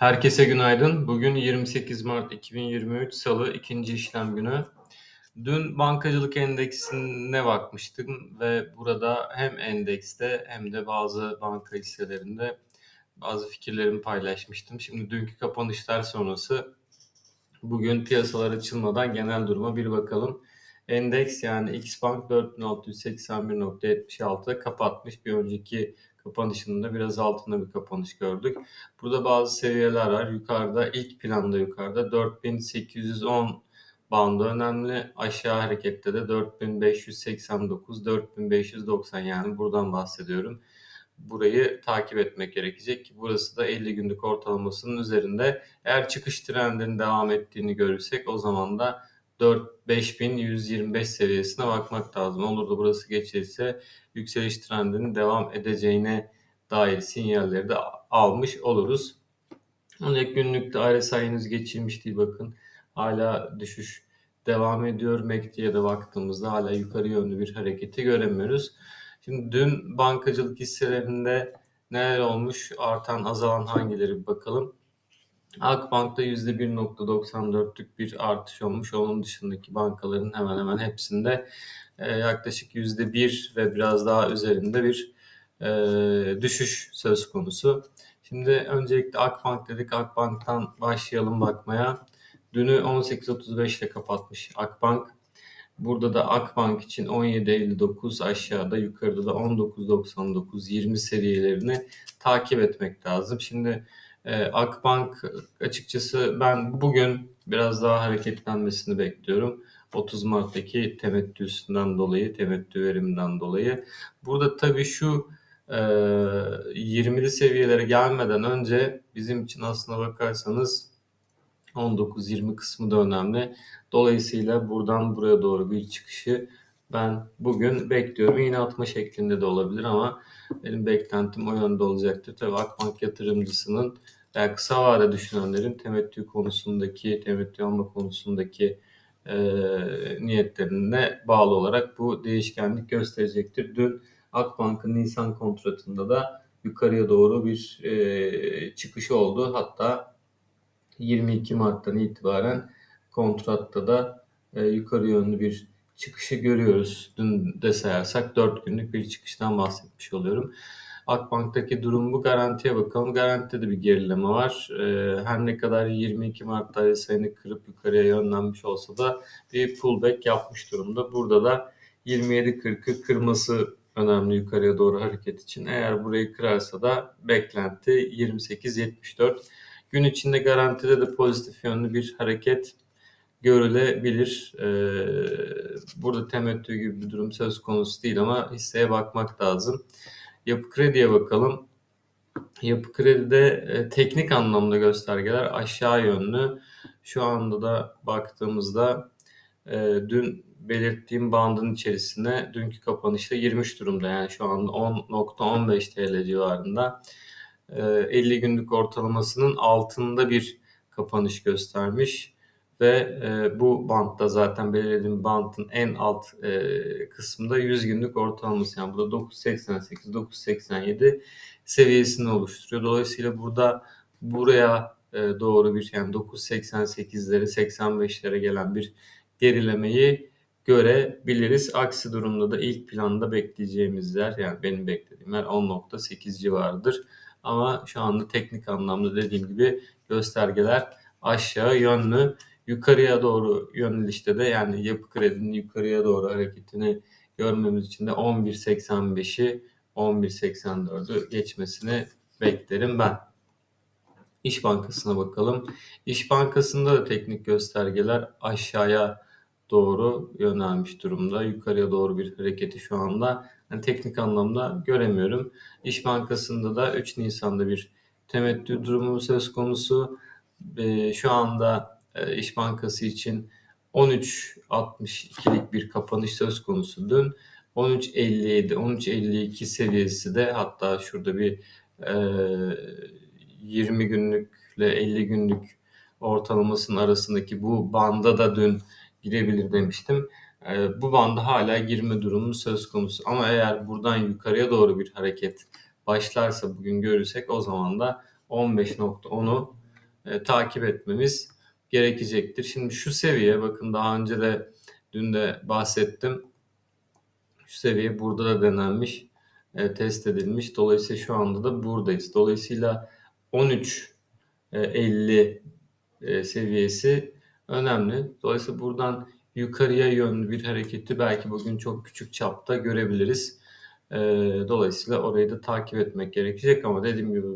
Herkese günaydın. Bugün 28 Mart 2023 Salı ikinci işlem günü. Dün bankacılık endeksine bakmıştım ve burada hem endekste hem de bazı banka hisselerinde bazı fikirlerimi paylaşmıştım. Şimdi dünkü kapanışlar sonrası bugün piyasalar açılmadan genel duruma bir bakalım. Endeks yani Xbank 4681.76'da kapatmış. Bir önceki kapanışında biraz altında bir kapanış gördük. Burada bazı seviyeler var. Yukarıda ilk planda yukarıda 4810 bandı önemli. Aşağı harekette de 4589, 4590 yani buradan bahsediyorum. Burayı takip etmek gerekecek ki burası da 50 günlük ortalamasının üzerinde. Eğer çıkış trendinin devam ettiğini görürsek o zaman da 4 5125 seviyesine bakmak lazım. Olur da burası geçilirse yükseliş trendinin devam edeceğine dair sinyalleri de almış oluruz. Ancak günlükte RSI henüz geçilmiş değil bakın. Hala düşüş devam ediyor. MACD'ye de baktığımızda hala yukarı yönlü bir hareketi göremiyoruz. Şimdi dün bankacılık hisselerinde neler olmuş, artan azalan hangileri bakalım. Akbank'ta %1.94'lük bir artış olmuş. Onun dışındaki bankaların hemen hemen hepsinde e, yaklaşık %1 ve biraz daha üzerinde bir e, düşüş söz konusu. Şimdi öncelikle Akbank dedik. Akbank'tan başlayalım bakmaya. Dünü 18.35 ile kapatmış Akbank. Burada da Akbank için 17.59 aşağıda yukarıda da 19.99 20 seviyelerini takip etmek lazım. Şimdi e, Akbank açıkçası ben bugün biraz daha hareketlenmesini bekliyorum. 30 Mart'taki temettüsünden dolayı, temettü veriminden dolayı. Burada tabii şu e, 20'li seviyelere gelmeden önce bizim için aslına bakarsanız 19-20 kısmı da önemli. Dolayısıyla buradan buraya doğru bir çıkışı ben bugün bekliyorum. Yine atma şeklinde de olabilir ama benim beklentim o yönde olacaktır. Tabii Akbank yatırımcısının yani kısa vade düşünenlerin temettü konusundaki, temettü alma konusundaki e, niyetlerine bağlı olarak bu değişkenlik gösterecektir. Dün Akbank'ın Nisan kontratında da yukarıya doğru bir e, çıkış oldu. Hatta 22 Mart'tan itibaren kontratta da e, yukarı yönlü bir çıkışı görüyoruz. Dün de sayarsak 4 günlük bir çıkıştan bahsetmiş oluyorum. Akbank'taki durum bu. Garantiye bakalım. Garantide de bir gerileme var. E, her ne kadar 22 Mart'ta sayını kırıp yukarıya yönlenmiş olsa da bir pullback yapmış durumda. Burada da 27.40'ı kırması önemli yukarıya doğru hareket için. Eğer burayı kırarsa da beklenti 28.74. Gün içinde garantide de pozitif yönlü bir hareket görülebilir. Ee, burada temettü gibi bir durum söz konusu değil ama hisseye bakmak lazım. Yapı krediye bakalım. Yapı kredide e, teknik anlamda göstergeler aşağı yönlü. Şu anda da baktığımızda e, dün belirttiğim bandın içerisine dünkü kapanışta girmiş durumda. Yani şu anda 10.15 TL civarında. 50 e, günlük ortalamasının altında bir kapanış göstermiş ve e, bu bantta zaten belirlediğim bantın en alt e, kısmında 100 günlük ortalaması yani bu da 9.88 9.87 seviyesini oluşturuyor. Dolayısıyla burada buraya e, doğru bir yani 9.88'lere 85'lere gelen bir gerilemeyi görebiliriz. Aksi durumda da ilk planda bekleyeceğimiz yer yani benim beklediğim yer 10.8 civarıdır. Ama şu anda teknik anlamda dediğim gibi göstergeler aşağı yönlü yukarıya doğru yönelişte de yani yapı kredinin yukarıya doğru hareketini görmemiz için de 11.85'i 11.84'ü geçmesini beklerim ben. İş Bankası'na bakalım. İş Bankası'nda da teknik göstergeler aşağıya doğru yönelmiş durumda. Yukarıya doğru bir hareketi şu anda yani teknik anlamda göremiyorum. İş Bankası'nda da 3 Nisan'da bir temettü durumu söz konusu. E, şu anda e, İş Bankası için 13.62'lik bir kapanış söz konusu dün. 13.57, 13.52 seviyesi de hatta şurada bir e, 20 günlükle 50 günlük ortalamasının arasındaki bu banda da dün girebilir demiştim. E, bu banda hala girme durumu söz konusu. Ama eğer buradan yukarıya doğru bir hareket başlarsa bugün görürsek o zaman da 15.10'u e, takip etmemiz gerekecektir. Şimdi şu seviye bakın daha önce de dün de bahsettim. Şu seviye burada da denenmiş, e, test edilmiş. Dolayısıyla şu anda da buradayız. Dolayısıyla 13 e, 50 e, seviyesi önemli. Dolayısıyla buradan yukarıya yönlü bir hareketi belki bugün çok küçük çapta görebiliriz. E, dolayısıyla orayı da takip etmek gerekecek ama dediğim gibi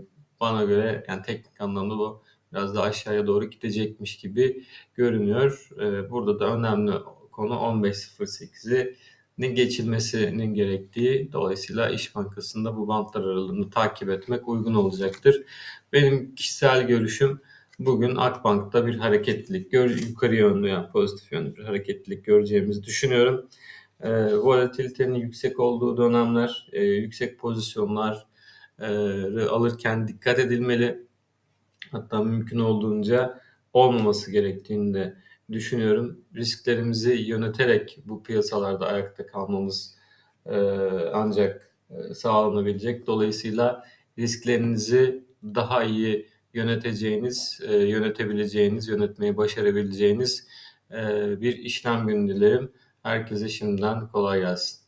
bana göre yani teknik anlamda bu biraz da aşağıya doğru gidecekmiş gibi görünüyor. E, burada da önemli konu 15.08'i geçilmesinin gerektiği dolayısıyla İş Bankası'nda bu bantlar aralığını takip etmek uygun olacaktır. Benim kişisel görüşüm bugün Akbank'ta bir hareketlilik, gör, yukarı yönlü yani pozitif yönlü bir hareketlilik göreceğimizi düşünüyorum. E, volatilitenin yüksek olduğu dönemler, e, yüksek pozisyonlar e, alırken dikkat edilmeli. Hatta mümkün olduğunca olmaması gerektiğini de düşünüyorum. Risklerimizi yöneterek bu piyasalarda ayakta kalmamız e, ancak e, sağlanabilecek. Dolayısıyla risklerinizi daha iyi yöneteceğiniz, e, yönetebileceğiniz, yönetmeyi başarabileceğiniz e, bir işlem günü dilerim. Herkese şimdiden kolay gelsin.